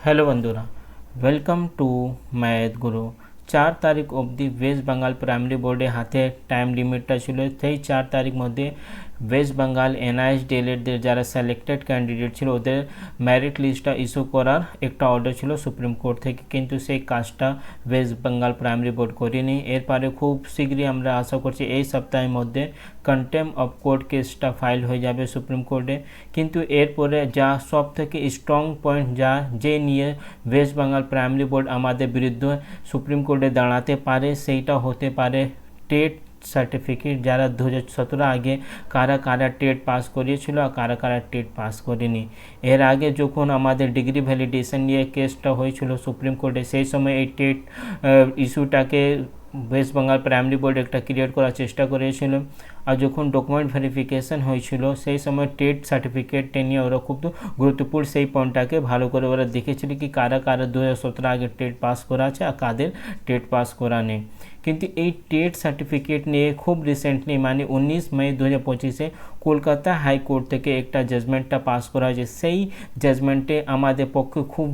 Hello বন্ধুরা welcome to math গুরু চার তারিখ অবধি ওয়েস্ট বেঙ্গল প্রাইমারি বোর্ডে হাতে টাইম লিমিটটা ছিল সেই চার তারিখ মধ্যে ওয়েস্ট বেঙ্গল এনআইএস ডিএলএডদের যারা সিলেক্টেড ক্যান্ডিডেট ছিল, ওদের মেরিট লিস্টটা ইস্যু করার একটা অর্ডার ছিল সুপ্রিম কোর্ট থেকে। কিন্তু সেই কাজটা ওয়েস্ট বেঙ্গল প্রাইমারি বোর্ড করেনি। এরপরে খুব শীঘ্রই আমরা আশা করছি এই সপ্তাহের মধ্যে কন্টেম অফ কোর্ট কেসটা ফাইল হয়ে যাবে সুপ্রিম কোর্টে কিন্তু এরপরে যা সব থেকে স্ট্রং পয়েন্ট যা যে নিয়ে ওয়েস্ট বেঙ্গল প্রাইমারি বোর্ড আমাদের বিরুদ্ধে সুপ্রিম কোর্টে দাঁড়াতে পারে, সেইটা হতে পারে টেট সার্টিফিকেট যারা দু হাজার সতেরো আগে কারা কারা টেট পাস করিয়েছিল আর কারা কারা টেট পাস করেনি। এর আগে যখন আমাদের ডিগ্রি ভ্যালিডেশন নিয়ে কেসটা হয়েছিল সুপ্রিম কোর্টে, সেই সময় এই টেট ইস্যুটাকে ওয়েস্ট বেঙ্গল প্রাইমারি বোর্ড একটা ক্রিয়েট করার চেষ্টা করেছিল। আর যখন ডকুমেন্ট ভেরিফিকেশন হয়েছিল, সেই সময় টেট সার্টিফিকেটটা নিয়ে ওরা খুব গুরুত্বপূর্ণ সেই পয়েন্টটাকে ভালো করে ওরা দেখেছিল কি কারা কারা দু হাজার সতেরো আগে টেট পাস করা আছে আর কাদের টেট পাস করা নেই। কিন্তু এই টেট সার্টিফিকেট নিয়ে খুব রিসেন্টলি মানে উনিশ মে দু হাজার পঁচিশে কলকাতা হাইকোর্ট থেকে একটা জাজমেন্টটা পাস করা হয়েছে সেই জাজমেন্টে আমাদের পক্ষে খুব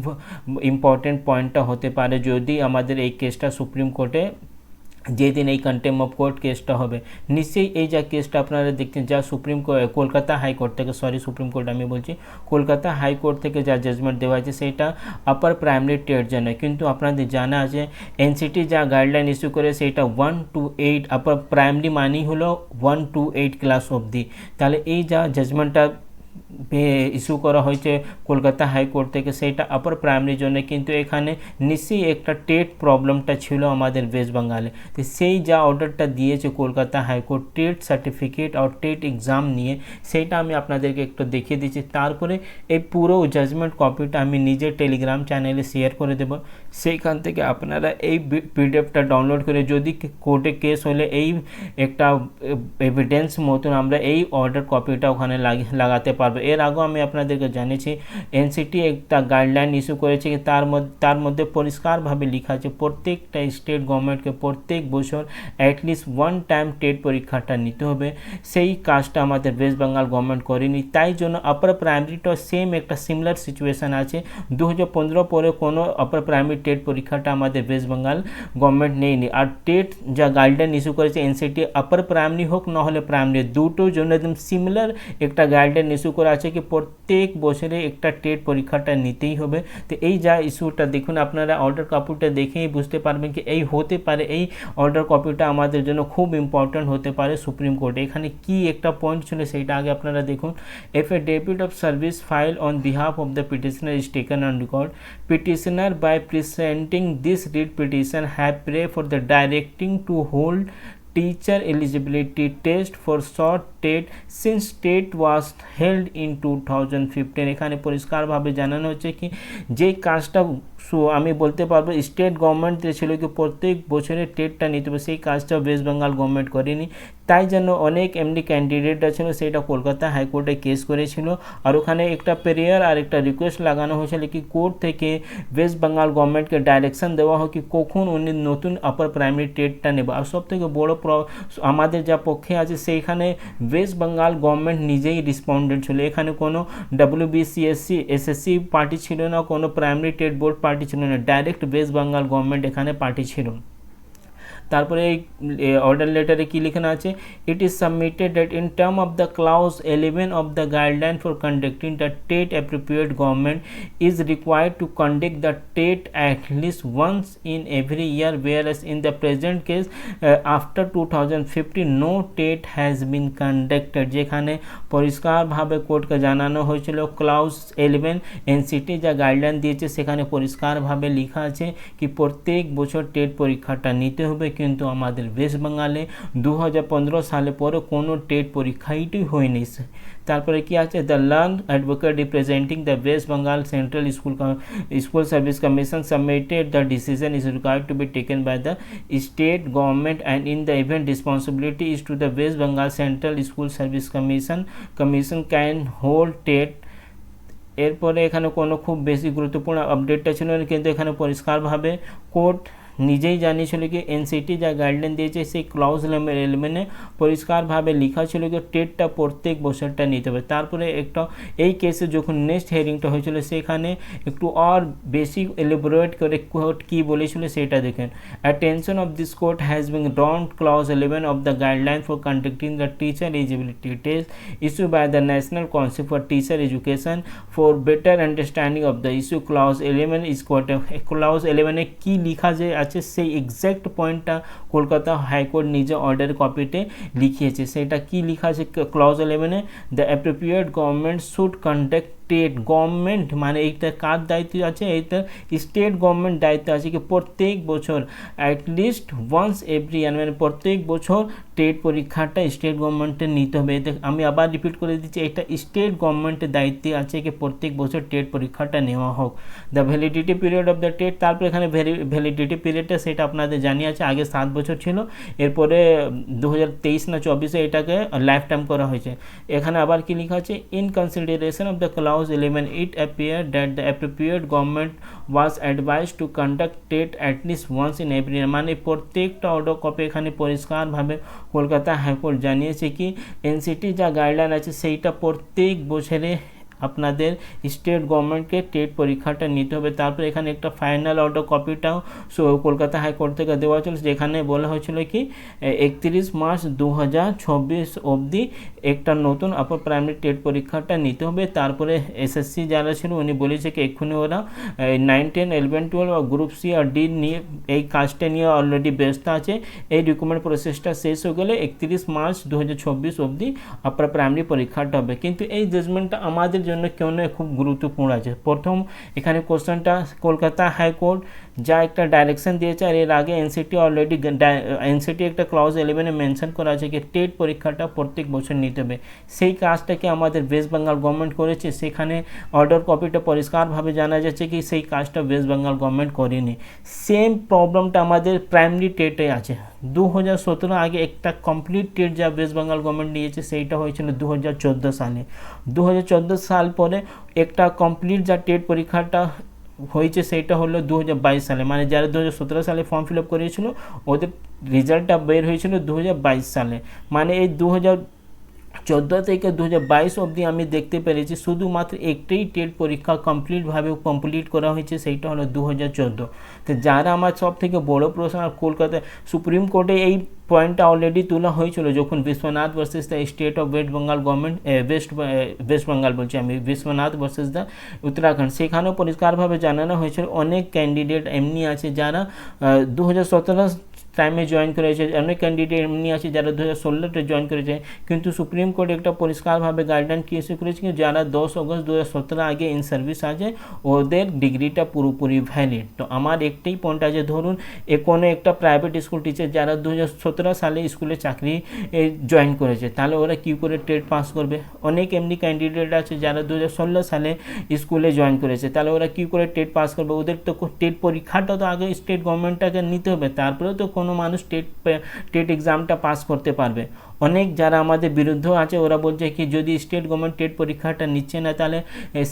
ইম্পর্টেন্ট পয়েন্টটা হতে পারে যদি আমাদের এই কেসটা সুপ্রিম কোর্টে যেদিন এই কন্টেম অফ কোর্ট কেসটা হবে, নিশ্চয়ই এই যা কেসটা আপনারা দেখছেন, যা সুপ্রিম কলকাতা হাইকোর্ট থেকে সরি সুপ্রিম কোর্ট আমি বলছি, কলকাতা হাইকোর্ট থেকে যা জাজমেন্ট দেওয়া আছে সেটা আপার প্রাইমারি টেট জন্য। কিন্তু আপনাদের জানা আছে এনসিটি যা গাইডলাইন ইস্যু করে, সেটা one two eight upper primary মানেই হলো ওয়ান টু এইট ক্লাস অবধি। তাহলে এই যা জাজমেন্টটা ইস্যু করা হয়েছে কলকাতা হাইকোর্ট থেকে। সেইটা আপার প্রাইমারির জন্য কিন্তু এখানে নিশ্চয়ই একটা টেট প্রবলেমটা ছিল আমাদের ওয়েস্ট বেঙ্গলে তো সেই যা অর্ডারটা দিয়েছে Kolkata high court TET certificate আর টেট এক্সাম নিয়ে সেইটা আমি আপনাদেরকে একটু দেখিয়ে দিচ্ছি। তারপরে এই পুরো জাজমেন্ট কপিটা আমি নিজের টেলিগ্রাম চ্যানেলে শেয়ার করে দেব। সেইখান থেকে আপনারা এই পিডিএফটা ডাউনলোড করে যদি কোর্টে কেস হলে এই একটা এভিডেন্স মতন আমরা এই অর্ডার কপিটা ওখানে লাগাতে পারব। এর আগেও আমি আপনাদেরকে জানিয়েছি এনসিটি একটা গাইডলাইন ইস্যু করেছে তার মধ্যে তার মধ্যে পরিষ্কারভাবে লেখা আছে, প্রত্যেকটা স্টেট গভর্নমেন্টকে প্রত্যেক বছর অ্যাটলিস্ট ওয়ান টাইম টেট পরীক্ষাটা নিতে হবে। সেই কাজটা আমাদের ওয়েস্ট বেঙ্গল গভর্নমেন্ট করেনি। তাই জন্য আপার প্রাইমারিটাও সেম একটা সিমিলার সিচুয়েশান আছে। দু হাজার পনেরো পরে কোনো আপার প্রাইমারি টেট পরীক্ষাটা আমাদের ওয়েস্ট বেঙ্গল গভর্নমেন্ট নেয়নি। আর টেট যা গাইডলাইন ইস্যু করেছে এনসিটি আপার প্রাইমারি হোক, নাহলে প্রাইমারি দুটোর জন্য একদম সিমিলার একটা গাইডলাইন ইস্যু করা আছে কি প্রত্যেক বছরে একটা টেট পরীক্ষাটা নিতেই হবে। তো এই যা ইস্যুটা দেখুন, আপনারা অর্ডার কপিটা দেখেই বুঝতে পারবেন কি এই হতে পারে, এই অর্ডার কপিটা আমাদের জন্য খুব ইম্পর্ট্যান্ট হতে পারে সুপ্রিম কোর্টে এখানে কি একটা পয়েন্ট ছিল সেইটা আগে আপনারা দেখুন। Affidavit of service file on behalf of the petitioner is taken on record petitioner by presenting this read petition have pray for the directing to hold teacher eligibility test for short TET since TET was held in two thousand fifteen এখানে পরিষ্কারভাবে জানানো হচ্ছে কি যে কাজটা আমি বলতে পারব স্টেট গভর্নমেন্ট ছিল কি প্রত্যেক বছরে টেটটা নিতে হবে। সেই কাজটা ওয়েস্ট বেঙ্গল গভর্নমেন্ট করেনি। তাই জন্য অনেক এমনি ক্যান্ডিডেটরা ছিল সেটা কলকাতা হাইকোর্টে কেস করেছিল। আর ওখানে একটা প্রেয়ার আর একটা রিকোয়েস্ট লাগানো হয়েছিল কি কোর্ট থেকে ওয়েস্ট বেঙ্গল গভর্নমেন্টকে ডাইরেকশন দেওয়া হোক কি কখন উনি নতুন আপার প্রাইমারি টেটটা নেবে। আর সব থেকে বড়ো আমাদের যা পক্ষে আছে, সেইখানে ওয়েস্ট বেঙ্গল গভর্নমেন্ট নিজেই রিসপন্ডেন্ট ছিল। এখানে কোনো ডাব্লিউবিসিএসসি এসএসসি পার্টি ছিল না, কোনো প্রাইমারি টেট বোর্ড পার্টি ছিল না। ডাইরেক্ট ওয়েস্ট বেঙ্গল গভর্নমেন্ট এখানে পার্টি ছিল। তারপরে অর্ডার লেটারে কি লেখানো আছে? It is submitted that in term of the clause eleven of the guideline for conducting the TET appropriate government is required to conduct the TET at least once in every year as in the present case after two thousand fifteen no TET has been conducted যেখানে পরিষ্কারভাবে কোর্টকে জানানো হয়েছিল clause eleven NCT যা guideline দিয়েছে, সেখানে পরিষ্কারভাবে লেখা আছে কি প্রত্যেক বছর টেট পরীক্ষাটা নিতে হবে কিন্তু আমাদের ওয়েস্ট বেঙ্গলে দু সালে পরে কোনো টেট পরীক্ষাইটি হয়নি। তারপরে কি আছে? The learned advocate representing the West Bengal central school school service commission submitted the decision is required to be taken by the state government and in the event responsibility is to the West Bengal central school service commission commission can hold TET. এরপরে এখানে কোনো খুব বেশি গুরুত্বপূর্ণ আপডেটটা ছিল না, কিন্তু এখানে পরিষ্কারভাবে কোর্ট নিজেই জানিয়েছিল কি এনসিটি যা গাইডলাইন দিয়েছে, সেই ক্লাউজ এলিমেন্টে পরিষ্কারভাবে লেখা ছিল কি টেটটা প্রত্যেক বছরটা নিতে হবে। তারপরে একটা এই কেসে যখন নেক্সট হিয়ারিংটা হয়েছিল, সেখানে একটু আর বেশি এলিবোরেট করে কোর্ট কী বলেছিল সেটা দেখেন। Attention of this court has been drawn clause eleven of the guideline for conducting the teacher eligibility test issue by the national council for teacher education for better understanding of the issue clause eleven is court clause ইলেভেনে কী লেখা যে আছে, সেই exact পয়েন্টটা Kolkata high court নিজে order কপিতে লিখিয়েছে। সেটা কি লেখা আছে? ক্লজ ইলেভেনে the appropriate government should conduct state government মানে এইটা কার দায়িত্ব আছে? এইটা স্টেট গভর্নমেন্ট দায়িত্ব আছে কি? প্রত্যেক বছর অ্যাটলিস্ট ওয়ান্স এভরি ইয়ার মানে প্রত্যেক বছর টেট পরীক্ষাটা স্টেট গভর্নমেন্টের নিতে হবে। এতে আমি আবার রিপিট করে দিচ্ছি, এটা স্টেট গভর্নমেন্টের দায়িত্বে আছে কি? প্রত্যেক বছর টেট পরীক্ষাটা নেওয়া হোক। The validity period of the TET তারপর এখানে ভ্যালিডিটি পিরিয়ডটা সেটা আপনাদের জানিয়ে আছে, আগে সাত বছর ছিল। এরপরে দু হাজার তেইশ না চব্বিশে এটাকে লাইফ টাইম করা হয়েছে। এখানে আবার কি লেখা আছে? In consideration of the clause 11 it appeared that the appropriate government was advised to conduct TET at least once in every year মানে প্রত্যেকটা অর্ডার কপি এখানে পরিষ্কারভাবে কলকাতা হাইকোর্ট জানিয়েছে কি এনসিটি যা গাইডলাইন আছে সেইটা প্রত্যেক বছরে আপনাদের স্টেট গভর্নমেন্টকে টেট পরীক্ষাটা নিতে হবে। তারপর এখানে একটা ফাইনাল অর্ডার কপিটাও কলকাতা হাইকোর্ট থেকে দেওয়া হয়েছিল। যেখানে বলা হয়েছিল কি, একত্রিশ মার্চ দু হাজার চব্বিশ অবধি একটা নতুন আপার প্রাইমারি টেট পরীক্ষাটা নিতে হবে। তারপরে এসএসসি যারা ছিল, উনি বলেছে কি, এক্ষুনি ওরা nine ten eleven twelve group C আর ডি নিয়ে এই কাজটা নিয়ে অলরেডি ব্যস্ত আছে। এই রিক্রুটমেন্ট প্রসেসটা শেষ হয়ে গেলে একত্রিশ মার্চ দু হাজার চব্বিশ অবধি আপার প্রাইমারি পরীক্ষাটা হবে। কিন্তু এই জাজমেন্টটা আমাদের জন্য কেন খুব গুরুত্বপূর্ণ আছে। প্রথম এখানে কোশ্চেনটা কলকাতা হাইকোর্ট যা একটা ডাইরেকশন দিয়েছে আর এর আগে এনসিটি অলরেডি এনসিটি একটা ক্লাউজ ইলেভেনে মেনশন করা আছে কি টেট পরীক্ষাটা প্রত্যেক বছর নিতে হবে। সেই কাজটাকে আমাদের ওয়েস্ট বেঙ্গল গভর্নমেন্ট করেছে। সেখানে অর্ডার কপিটা পরিষ্কারভাবে জানা যাচ্ছে কি সেই কাজটা ওয়েস্ট বেঙ্গল গভর্নমেন্ট করেনি। সেম প্রবলেমটা আমাদের প্রাইমারি টেটে আছে। দু হাজার সতেরো আগে একটা কমপ্লিট টেট যা ওয়েস্ট বেঙ্গল গভর্নমেন্ট নিয়েছে, সেইটা হয়েছিল দু হাজার চোদ্দ সালে। দু হাজার চোদ্দ সাল পরে একটা কমপ্লিট যা টেট পরীক্ষাটা হয়েছে সেইটা হলো দু হাজার বাইশ সালে। মানে যারা দু হাজার সতেরো সালে ফর্ম ফিল আপ করিয়েছিল ওদের রেজাল্টটা বের হয়েছিল দু হাজার বাইশ সালে। মানে এই দু চোদ্দ থেকে দু বাইশ অবধি আমি দেখতে পেরেছি। শুধুমাত্র একটাই টেট পরীক্ষা কমপ্লিটভাবে কমপ্লিট করা হয়েছে, সেইটা হলো দু হাজার চোদ্দ। তো যারা আমার সব থেকে বড়ো প্রশ্ন, আর কলকাতায় সুপ্রিম কোর্টে এই পয়েন্টটা অলরেডি তোলা হয়েছিল, যখন Biswanath versus the state of West Bengal government West West Bengal বলছি আমি, বিশ্বনাথ ভার্সেস দ্য উত্তরাখণ্ড। সেখানেও পরিষ্কারভাবে জানানো হয়েছিল, অনেক ক্যান্ডিডেট এমনি আছে যারা দু হাজার সতেরো টাইমে জয়েন করেছে, অনেক ক্যান্ডিডেট এমনি আছে যারা দু হাজার ষোলোতে জয়েন করেছে, কিন্তু সুপ্রিম কোর্ট একটা পরিষ্কারভাবে গাইডলাইন কি এসে করেছে কি, যারা দশ অগস্ট দু হাজার সতেরো আগে ইন সার্ভিস আছে, ওদের ডিগ্রিটা পুরোপুরি ভ্যালিড তো আমার একটাই পয়েন্ট আছে, ধরুন, এ কোনো একটা প্রাইভেট স্কুল টিচার যারা দু হাজার সতেরো সালে স্কুলে চাকরি জয়েন করেছে, তাহলে ওরা কী করে টেট পাস করবে? অনেক এমনি ক্যান্ডিডেট আছে যারা দু হাজার ষোলো সালে স্কুলে জয়েন করেছে, তাহলে ওরা কী করে টেট পাস করবে? ওদের তো টেট পরীক্ষাটা তো আগে স্টেট গভর্নমেন্টটাকে নিতে হবে, তারপরেও তো কোনো মানুষ টেট টেট এক্সামটা পাস করতে পারবে। অনেক যারা আমাদের বিরুদ্ধ আছে, ওরা বলছে কি, যদি স্টেট গভর্নমেন্ট টেট পরীক্ষাটা নিচ্ছে না, তাহলে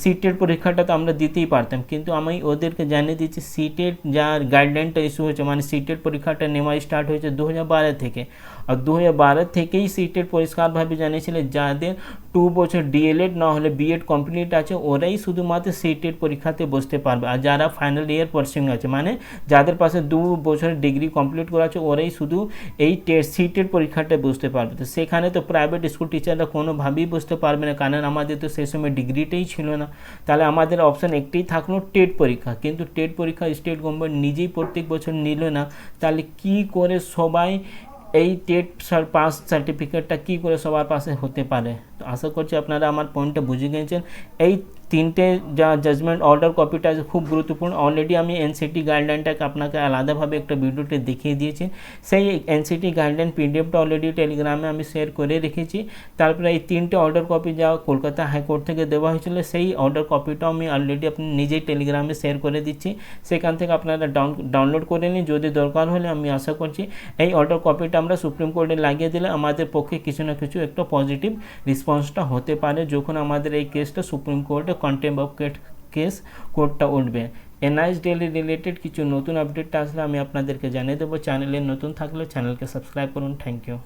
সিটেট পরীক্ষাটা তো আমরা দিতেই পারতাম। কিন্তু আমি ওদেরকে জানিয়ে দিচ্ছি সিটেট যার গাইডলাইনটা ইস্যু হয়েছে মানে সিটেট পরীক্ষাটা নেওয়া স্টার্ট হয়েছে দু হাজার বারো থেকে। আর দু হাজার বারো থেকেই সিটেট পরিষ্কারভাবে জানিয়েছিল যাদের টু বছর ডিএলএড না হলে বিএড কমপ্লিট আছে, ওরাই শুধুমাত্র সিটেট পরীক্ষাতে বসতে পারবে। আর যারা ফাইনাল ইয়ার পার্সিং আছে মানে যাদের পাশে দু বছরের ডিগ্রি কমপ্লিট করা আছে, ওরাই শুধু এই সিটেট পরীক্ষাটা বসতে পারবে। তো সেখানে তো প্রাইভেট স্কুল টিচাররা কোনোভাবেই বুঝতে পারবে না কারণ আমাদের তো সেই সময় ডিগ্রিটাই ছিল না। তাহলে আমাদের অপশান একটাই থাকল টেট পরীক্ষা। কিন্তু টেট পরীক্ষা স্টেট গভর্নমেন্ট নিজেই প্রত্যেক বছর নিল না। তাহলে কি করে সবাই এই টেট পাস সার্টিফিকেটটা কী করে সবার পাশে হতে পারে? তো আশা করছি আপনারা আমার পয়েন্টটা বুঝে গিয়েছেন এই তিনটে যা জাজমেন্ট অর্ডার কপিটা খুব গুরুত্বপূর্ণ। অলরেডি আমি এনসিটি গাইডলাইনটাকে আপনাকে আলাদাভাবে একটা ভিডিওতে দেখিয়ে দিয়েছি। সেই এনসিটি গাইডলাইন পিডিএফটা অলরেডি টেলিগ্রামে আমি শেয়ার করে রেখেছি। তারপরে এই তিনটে অর্ডার কপি যা কলকাতা হাইকোর্ট থেকে দেওয়া হয়েছিল, সেই অর্ডার কপিটাও আমি অলরেডি আপনি নিজেই টেলিগ্রামে শেয়ার করে দিচ্ছি। সেখান থেকে আপনারা ডাউন ডাউনলোড করে নিন, যদি দরকার হলে আমি আশা করছি এই অর্ডার কপিটা আমরা সুপ্রিম কোর্টে লাগিয়ে দিলে আমাদের পক্ষে কিছু না কিছু একটা পজিটিভ রেসপন্সটা হতে পারে, যখন আমাদের এই কেসটা সুপ্রিম কোর্টে কন্টেম্প অফ কেস কোর্টটা উঠবে। এনআইএস ডেলি রিলেটেড কিছু নতুন আপডেটটা আসলে আমি আপনাদেরকে জানিয়ে দেবো। চ্যানেলে নতুন থাকলে চ্যানেলকে সাবস্ক্রাইব করুন। Thank you